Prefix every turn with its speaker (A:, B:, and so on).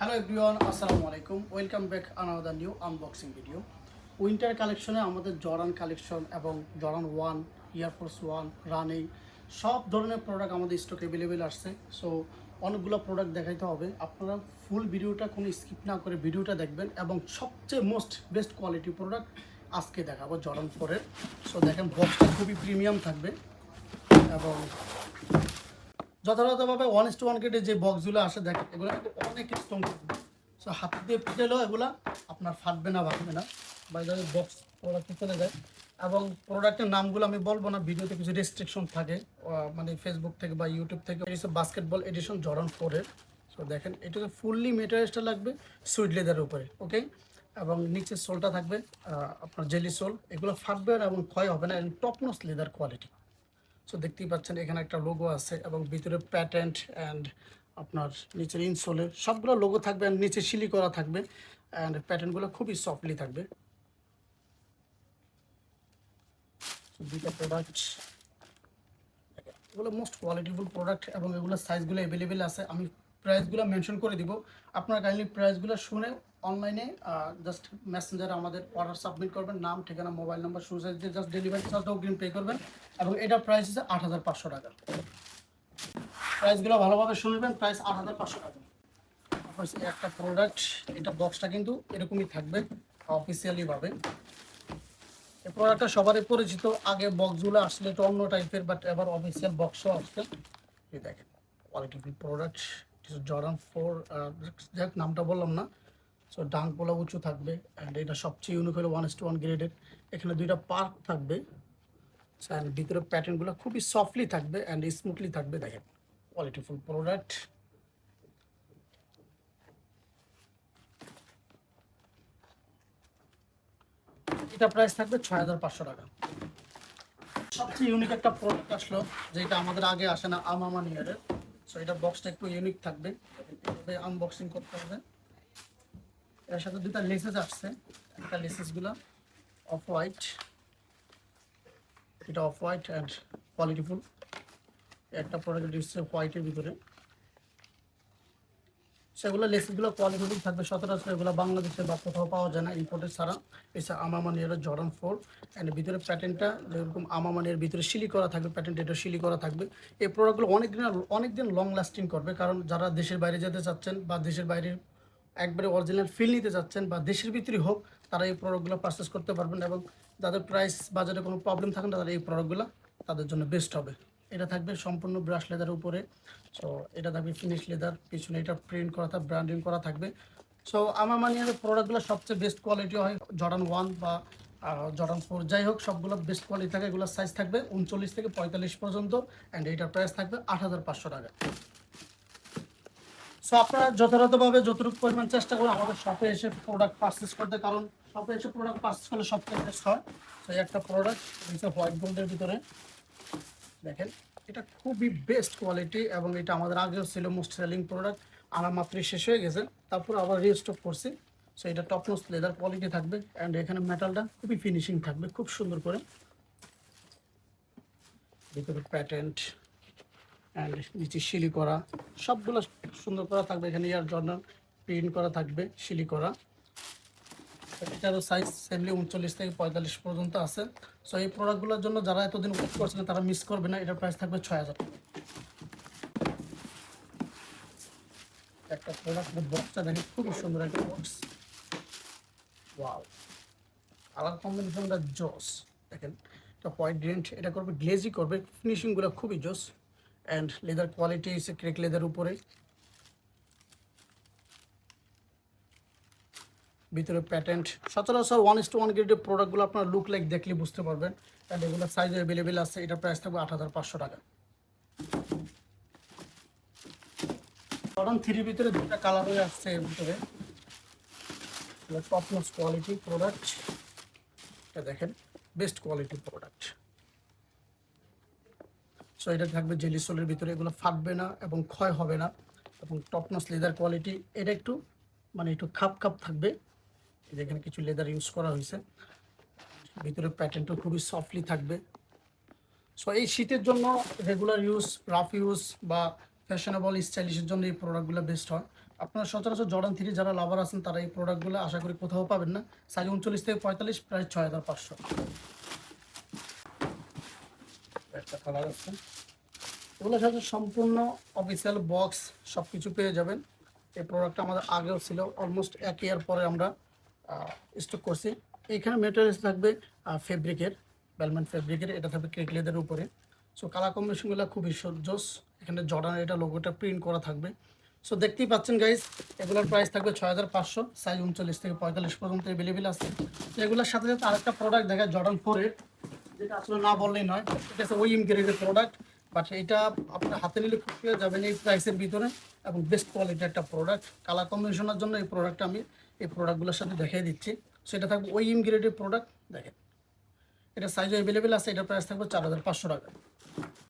A: Hello everyone আসসালামু আলাইকুম welcome back another new unboxing video winter কালেকশনে আমাদের জরান কালেকশন এবং Jordan one air force one running সব ধরনের প্রোডাক্ট আমাদের স্টক অ্যাভেলেবেল আসছে। সো অনেকগুলো প্রোডাক্ট দেখাইতে হবে। আপনারা ফুল ভিডিওটা কোনো স্কিপ না করে ভিডিওটা দেখবেন এবং সবচেয়ে মোস্ট বেস্ট কোয়ালিটি প্রোডাক্ট আজকে দেখাবো জরান ফোরের সো দেখেন বক্সটা খুবই প্রিমিয়াম থাকবে এবং যথাযথভাবে ওয়ান ইস টু ওয়ান গ্রেডের যে বক্সগুলো আসে, দেখেন, এগুলো কিন্তু অনেক স্ট্রং সো হাত দিয়ে পিটেলেও এগুলো আপনার ফাটবে না, ভাঙবে না। বা এদের বক্স প্রোডাক্টে চলে যায় এবং প্রোডাক্টের নামগুলো আমি বলব না, ভিডিওতে কিছু রেস্ট্রিকশন থাকে মানে ফেসবুক থেকে বা ইউটিউব থেকে বাস্কেটবল এডিশন জর্ডন ফোরের সো দেখেন এটাকে ফুললি মেটেরিয়ালসটা লাগবে সুইট লেদারের উপরে ওকে এবং নিচের সোলটা থাকবে আপনার জেলি সোল এগুলো ফাটবে না এবং ক্ষয় হবে না টপনোস লেদার কোয়ালিটি সো দেখতেই পাচ্ছেন, এখানে একটা লোগো আছে এবং ভিতরে প্যাটেন্ট অ্যান্ড আপনার নিচের ইনসোলের সবগুলো লোগো থাকবে অ্যান্ড নিচে সিলি করা থাকবে অ্যান্ড প্যাটার্নগুলো খুবই সফটলি থাকবে। দুইটা প্রোডাক্ট এগুলো মোস্ট কোয়ালিটিফুল প্রোডাক্ট এবং এগুলোর সাইজগুলো অ্যাভেলেবেল আছে। আমি প্রাইসগুলো মেনশন করে দিব। আপনারা কাইন্ডলি প্রাইসগুলো শুনে অনলাইনে জাস্ট মেসেঞ্জারে আমাদের অর্ডার সাবমিট করবেন, নাম, ঠিকানা মোবাইল নাম্বার শুরু সাইজ দিয়ে জাস্ট ডেলিভারি চার্জটা অগ্রিম পে করবেন এবং এটা প্রাইস হচ্ছে আট হাজার পাঁচশো টাকা। প্রাইসগুলো ভালোভাবে শুনবেন প্রাইস আট হাজার পাঁচশো টাকা। একটা প্রোডাক্ট এটা বক্সটা কিন্তু এরকমই থাকবে অফিসিয়ালিভাবে এই প্রোডাক্টটা সবারই পরিচিত, আগে বক্সগুলো আসলে একটু অন্য টাইপের বাট এবার অফিসিয়াল বক্সও আসছে এই দেখেন কোয়ালিটিফুল প্রোডাক্ট জর্ডান ফোর নামটা বললাম না। সো ডাঙ্কগুলো উঁচু থাকবে অ্যান্ড এটা সবচেয়ে ইউনিক হলো ওয়ান টু ওয়ান গ্রেডের এখানে দুইটা পার্ক থাকবে। অ্যান্ড ভিতরে প্যাটার্নগুলো খুবই সফটলি থাকবে অ্যান্ড স্মুথলি থাকবে। দেখেন কোয়ালিটিফুল প্রোডাক্ট এটা প্রাইস থাকবে ছয় হাজার পাঁচশো টাকা। সবচেয়ে ইউনিক একটা প্রোডাক্ট আসলো, যেটা আমাদের আগে আসে না আমামা নিয়ারের সো এটা বক্সটা একটু ইউনিক থাকবে। আনবক্সিং করতে হবে। এর সাথে দুটা লেসেস আসছে। একটা লেসেসগুলো অফ হোয়াইট। এটা অফ হোয়াইট অ্যান্ড কোয়ালিটিফুল। একটা প্রোডাক্ট দিচ্ছে হোয়াইটের ভিতরে। সেগুলো লেসেসগুলো কোয়ালিটিফুল থাকবে সচরাচর। এগুলো বাংলাদেশে বা কোথাও পাওয়া যায় না ইম্পোর্টেড ছাড়া। এছাড়া আমামানিয়ার জর্ডন ফোর অ্যান্ড ভিতরে প্যাটেন্টটা যেরকম আমামানিয়ার ভিতরে সিলি করা থাকবে প্যাটেন্ট এটা সিলি করা থাকবে। এই প্রোডাক্টগুলো অনেক দিন অনেক দিন লং লাস্টিং করবে। কারণ যারা দেশের বাইরে যেতে চাচ্ছেন বা দেশের বাইরে একবারে অরিজিনাল ফিল নিতে যাচ্ছেন বা দেশের ভিতরে হোক, তারা এই প্রোডাক্টগুলো পারচেস করতে পারবেন এবং যাদের প্রাইস বাজারে কোনো প্রবলেম থাকে না, তারা এই প্রোডাক্টগুলো তাদের জন্য বেস্ট হবে। এটা থাকবে সম্পূর্ণ ব্রাশ লেদার উপরে। সো এটা থাকবে ফিনিশ লেদার পিছনে এটা প্রিন্ট করা থাকবে ব্র্যান্ডিং করা থাকবে। সো আমার মানে প্রোডাক্টগুলো সবচেয়ে বেস্ট কোয়ালিটি হয় জর্ডান ওয়ান বা জর্ডান ফোর যাই হোক, সবগুলো বেস্ট কোয়ালিটি থাকে এগুলোর সাইজ থাকবে উনচল্লিশ থেকে পঁয়তাল্লিশ পর্যন্ত অ্যান্ড এইটার প্রাইস থাকবে আট হাজার পাঁচশো টাকা। সো আপনারা যথাযথভাবে যতটুকু পরিমাণ চেষ্টা করুন আমাদের শপে এসে প্রোডাক্ট পারচেস করতে, কারণ শপে এসে প্রোডাক্ট পারচেস করলে সবচেয়ে বেস্ট হয়। তো একটা প্রোডাক্ট হোয়াইট গোল্ডের ভিতরে, দেখেন, এটা খুবই বেস্ট কোয়ালিটি এবং এটা আমাদের আগেও ছিল মোস্ট সেলিং প্রোডাক্ট আমার মাত্রই শেষ হয়ে গেছে। তারপর আবার রিস্টক করছি। সো এটা টপনোস লেদার কোয়ালিটি থাকবে অ্যান্ড এখানে মেটালটা খুবই ফিনিশিং থাকবে, খুব সুন্দর করে। ভিতরে প্যাটেন্ট অ্যান্ড নিচে শিলি করা। সবগুলো সুন্দর করা থাকবে, এখানে ইয়ার জন্য প্রিন্ট করা থাকবে, শিলি করা। এটারও সাইজ সেমলি উনচল্লিশ থেকে পঁয়তাল্লিশ পর্যন্ত আছে। সো এই প্রোডাক্টগুলোর জন্য যারা এতদিন ওয়েট করছিলেন তারা মিস করবে না, এটার প্রাইস থাকবে ছয় হাজার একটা প্রোডাক্ট বক্সটা দেখে খুবই সুন্দর একটা বক্স ওয়াও কালার কম্বিনেশনটা জোস দেখেন, এটা হোয়াইট ডেন্ট এটা করবে গ্লেজি করবে ফিনিশিংগুলো খুবই জোস অ্যান্ড লেদার কোয়ালিটি এসে ক্রেক লেদার উপরে। ভিতরে প্যাটেন্ট সচরাচর ওয়ান ইস টু ওয়ান গ্রেডের প্রোডাক্টগুলো আপনার লুক লাইক দেখলে বুঝতে পারবেন। অ্যান্ড এগুলো সাইজ অ্যাভেলেবেল আছে, এটা প্রাইস থাকবে আট হাজার পাঁচশো টাকা। জর্ডান থ্রির ভিতরে দুটা কালার হয়ে আসছে এর ভিতরে। টপ নস কোয়ালিটি প্রোডাক্ট এটা দেখেন বেস্ট কোয়ালিটি প্রোডাক্ট সো এটা থাকবে জেলি সোলের ভিতরে, এগুলো ফাটবে না এবং ক্ষয় হবে না। এবং টপনস লেদার কোয়ালিটি এটা একটু মানে একটু খাপ খাপ থাকবে। এখানে কিছু লেদার ইউজ করা হয়েছে। ভিতরে প্যাটার্নটা খুবই সফটলি থাকবে। সো এই শীতের জন্য রেগুলার ইউজ রাফ ইউজ বা ফ্যাশনেবল স্টাইলিশের জন্য এই প্রোডাক্টগুলো বেস্ট হয়। আপনারা সচরাচর জর্ডান থ্রি যারা লাভার আছেন, তারা এই প্রোডাক্টগুলো আশা করি কোথাও পাবেন না। সাইজ উনচল্লিশ থেকে পঁয়তাল্লিশ, প্রায় ছয় হাজার পাঁচশো। একটা কালার আছে। এগুলোর সাথে সম্পূর্ণ অফিসিয়াল বক্স সব কিছু পেয়ে যাবেন। এই প্রোডাক্টটা আমাদের আগেও ছিল অলমোস্ট এক ইয়ার পরে আমরা স্টক করছি। এইখানে মেটেরিয়ালস থাকবে ফেব্রিকের বেলমেন্ট ফেব্রিকের এটা থাকবে কেক লেদের উপরে। সো কালার কম্বিনেশনগুলো খুবই সজ্জস এখানে জর্ডানের এটা লোগোটা প্রিন্ট করা থাকবে। সো দেখতেই পাচ্ছেন গাইজ এগুলোর প্রাইস থাকবে ছয় হাজার পাঁচশো সাইজ উনচল্লিশ থেকে পঁয়তাল্লিশ পর্যন্ত অ্যাভেলেবেল আছে। তো এগুলোর সাথে সাথে আরেকটা প্রোডাক্ট দেখায় জর্ডান ফোরের যেটা আসলে না বললেই নয়। এটা হচ্ছে ওই গ্রেডের প্রোডাক্ট বাট এটা আপনার হাতে নিলে খুব পেয়ে যাবেন এই প্রাইসের ভিতরে এবং বেস্ট কোয়ালিটি একটা প্রোডাক্ট কালার কম্বিনেশনের জন্য এই প্রোডাক্টটা আমি এই প্রোডাক্টগুলোর সাথে দেখিয়ে দিচ্ছি। সেটা থাকবে ওই ইমগ্রেডের প্রোডাক্ট দেখেন। এটা সাইজ অ্যাভেলেবেল আছে, এটা প্রাইস থাকবে চার হাজার পাঁচশো টাকা।